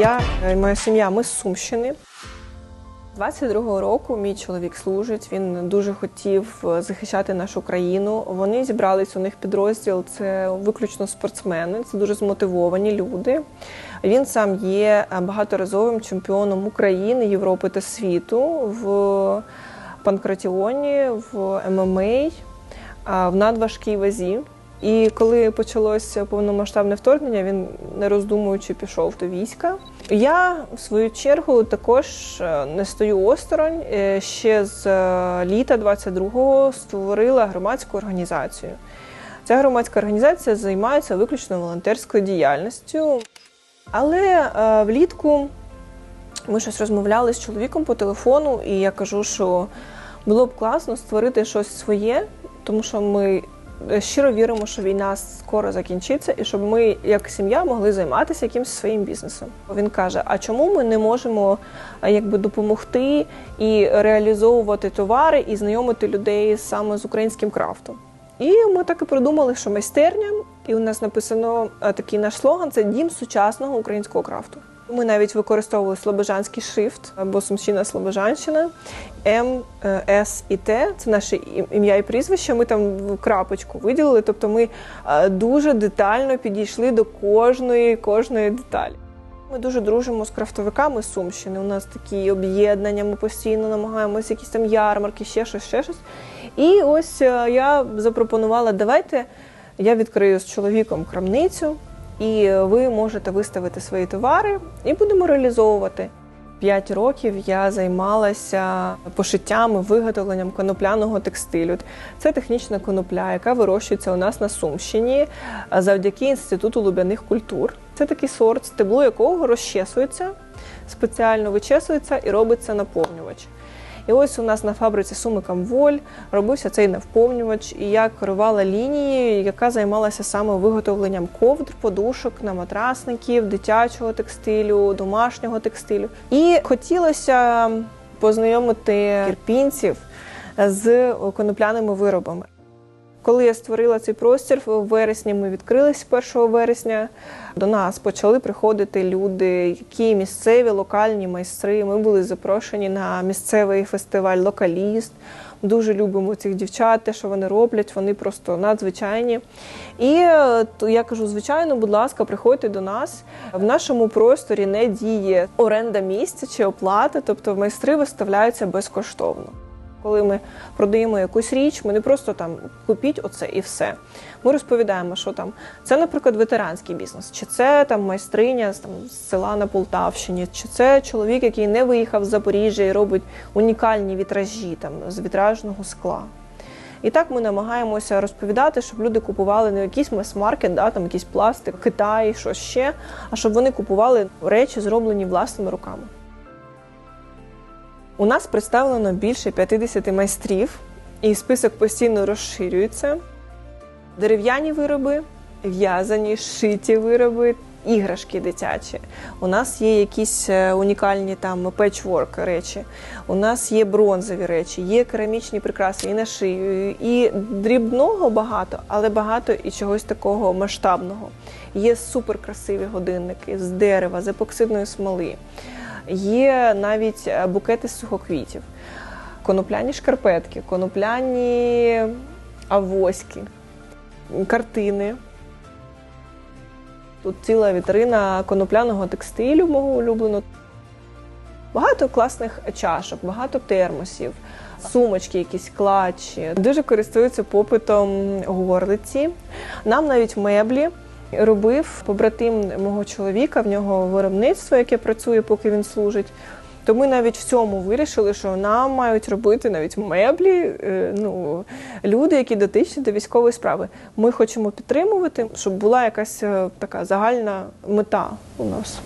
Я, е, моя сім'я, ми з Сумщини. 22-го року мій чоловік служить. Він дуже хотів е, захищати нашу країну. Вони зібрались у них підрозділ. Це виключно спортсмени, це дуже змотивовані люди. Він сам є е, багаторазовим чемпіоном України, Європи та світу в панкратіоні, в ММА, в надважкій вазі. І коли почалося повномасштабне вторгнення, він не роздумуючи пішов до війська. Я в свою чергу також е, не стою осторонь. Е, Ще з е, літа 22-го створила громадську організацію. Ця громадська організація займається виключно волонтерською діяльністю. Але влітку ми щось розмовляли з чоловіком по телефону, і я кажу, що було б класно створити щось своє, тому що ми щиро віримо, що війна скоро закінчиться, і щоб ми, як сім'я, могли займатися якимось своїм бізнесом. Він каже: а чому ми не можемо якби допомогти і реалізовувати товари і знайомити людей саме з українським крафтом? І ми так і придумали, що майстерня, і у нас написано такий наш слоган: це дім сучасного українського крафту. Ми навіть використовували слобожанський шрифт або Сумщина Слобожанщина, М, е, С і Т це наше ім'я і прізвище. Ми там крапочку виділили. Тобто ми е, дуже детально підійшли до кожної кожної деталі. Ми дуже дружимо з крафтовиками Сумщини. У нас такі об'єднання, ми постійно намагаємося якісь там ярмарки, ще щось, ще щось. І ось е, я запропонувала: давайте я відкрию з чоловіком крамницю, і ви можете виставити свої товари і будемо реалізовувати. П'ять років я займалася пошиттям виготовленням конопляного текстилю. Це технічна конопля, яка вирощується у нас на Сумщині завдяки інституту лубяних культур. Це такий сорт, стебло якого розчесується, спеціально вичесується і робиться наповнювач. І ось у нас на фабриці Суми Камволь робився цей навповнювач, і я керувала лінією, яка займалася саме виготовленням ковдр, подушок, на матрасників, дитячого текстилю, домашнього текстилю. І хотілося познайомити кірпінців з конопляними виробами. Коли я створила цей простір, в вересні ми відкрились 1 вересня. До нас почали приходити люди, які місцеві локальні майстри. Ми були запрошені на місцевий фестиваль Локаліст. Дуже любимо цих дівчат, те, що вони роблять, вони просто надзвичайні. І е, я кажу, звичайно, будь ласка, приходьте до нас. В нашому просторі не діє оренда місця чи оплата, тобто майстри виставляються безкоштовно. Коли ми продаємо якусь річ, ми не просто там купіть оце і все. Ми розповідаємо, що там це, наприклад, ветеранський бізнес, чи це там майстриня з там з села на Полтавщині, чи це чоловік, який не виїхав з Запоріжжя і робить унікальні вітражі там з вітражного скла. І так ми намагаємося розповідати, щоб люди купували не якийсь мас-маркет, да, там якийсь пластик, Китай, що ще, а щоб вони купували речі, зроблені власними руками. У нас представлено більше 50 майстрів, і список постійно розширюється. Дерев'яні вироби, в'язані, шиті вироби, іграшки дитячі. У нас є якісь е, унікальні там печворк речі. У нас є бронзові речі, є керамічні прикраси і на шию. І дрібного багато, але багато і чогось такого масштабного. Є суперкрасиві годинники з дерева, з епоксидної смоли. Є навіть е, букети з сухоквітів, конопляні шкарпетки, конопляні авоськи, картини. Тут ціла вітрина конопляного текстилю, мого улюбленого. Багато класних чашок, багато термосів, сумочки, якісь клатчі. Дуже користуються попитом горлиці. Нам навіть меблі робив побратим мого чоловіка, в нього виробництво, яке працює, поки він служить. То ми навіть в цьому вирішили, що нам мають робити навіть меблі, е, ну, люди, які дотичні до військової справи. Ми хочемо підтримувати, щоб була якась е, така загальна мета у нас.